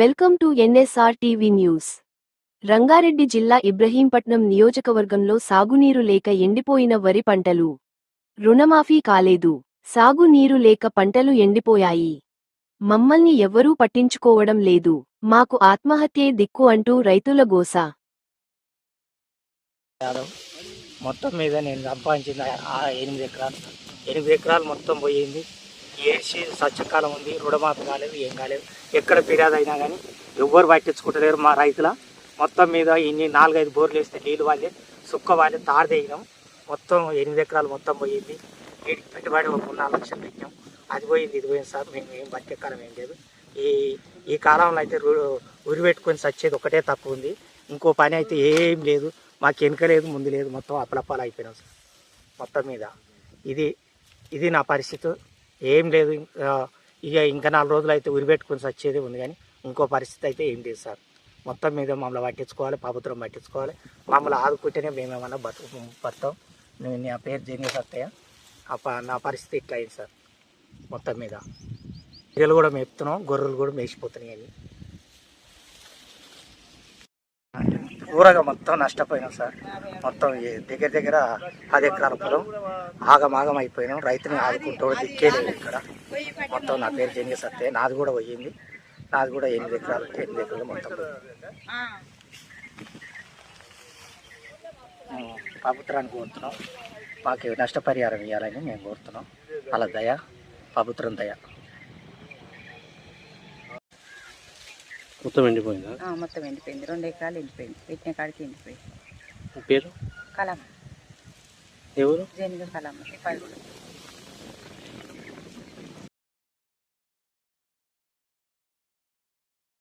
Welcome to NSR TV news. Rangareddy జిల్లా ఇబ్రహీంపట్నం నియోజకవర్గంలో సాగునీరు లేక ఎండిపోయిన వరి పంటలు. రుణమాఫీ కాలేదు. సాగునీరు లేక పంటలు ఎండిపోయాయి. మమ్మల్ని ఎవ్వరూ పట్టించుకోవడం లేదు. మాకు ఆత్మహత్యే దిక్కు అంటూ రైతుల గోస. మొత్తం మీద నేను సంపాదించింది ఎనిమిది ఎకరాలు ఎనిమిది ఎకరాలు మొత్తం పోయింది. ఏసీ సత్యకాలం ఉంది రుణమాఫీ కాలేదు ఏం కాలేదు. ఎక్కడ ఫిర్యాదు అయినా కానీ ఎవ్వరు పట్టించుకుంటలేరు మా రైతుల. మొత్తం మీద ఇన్ని నాలుగైదు బోర్లు వేస్తే నీళ్ళు వాళ్ళే సుక్క వాళ్ళే తాడు మొత్తం ఎనిమిది ఎకరాలు మొత్తం పోయింది. వీటికి పెట్టుబడి ఒక నాలుగు లక్షలు పెట్టాం అది పోయింది ఇది పోయింది సార్. మేము ఏం బతికే కాలం ఏం లేదు. ఈ ఈ కాలంలో అయితే ఉరి పెట్టుకొని సచ్చేది ఒకటే తక్కువ ఉంది. ఇంకో పని అయితే ఏం లేదు. మాకు వెనుక లేదు ముందు లేదు. మొత్తం అప్పలప్పాలు అయిపోయినాం సార్. మొత్తం మీద. ఇది ఇది నా పరిస్థితి. ఏం లేదు. ఇంకా ఇక ఇంకా నాలుగు రోజులు అయితే ఉరి పెట్టుకొని వచ్చేది ఉంది కానీ ఇంకో పరిస్థితి అయితే ఏం లేదు సార్. మొత్తం మీద మమ్మల్ని పట్టించుకోవాలి ప్రభుత్వం పట్టించుకోవాలి. మమ్మల్ని ఆదుకుంటేనే మేమేమన్నా బతుకు బతాం. నేను నా పేరు జీనియస్ అత్తయ్య. ఆ ప- నా పరిస్థితి ఇట్లా అయింది సార్. మొత్తం మీద. పిల్లలు కూడా మేపుతున్నాం గొర్రెలు కూడా మేసిపోతున్నాయి అని ఊరగా మొత్తం నష్టపోయినాం సార్. మొత్తం దగ్గర దగ్గర పది ఎకరాల పొలం ఆగమాగం అయిపోయినాం రైతుని ఆదుకుంటూ దిక్కేలేదు ఇక్కడ. మొత్తం నా పేరు జంగి సత్తే. నాది కూడా పోయింది. నాది కూడా ఎనిమిది ఎకరాలు ఎనిమిది ఎకరాలు మొత్తం పోయింది. ప్రభుత్వాన్ని కోరుతున్నాం. మాకు నష్టపరిహారం ఇవ్వాలని మేము కోరుతున్నాం. అలా దయ ప్రభుత్వం దయ. మొత్తం ఎండిపోయిందా? ఆ, మొత్తం ఎండిపోయింది. రెండు ఎకరాలు ఎండిపోయింది. పెట్టిన కాడికి ఎండిపోయింది. మీ పేరు? కలం ఎవరు? జైన్గా కలం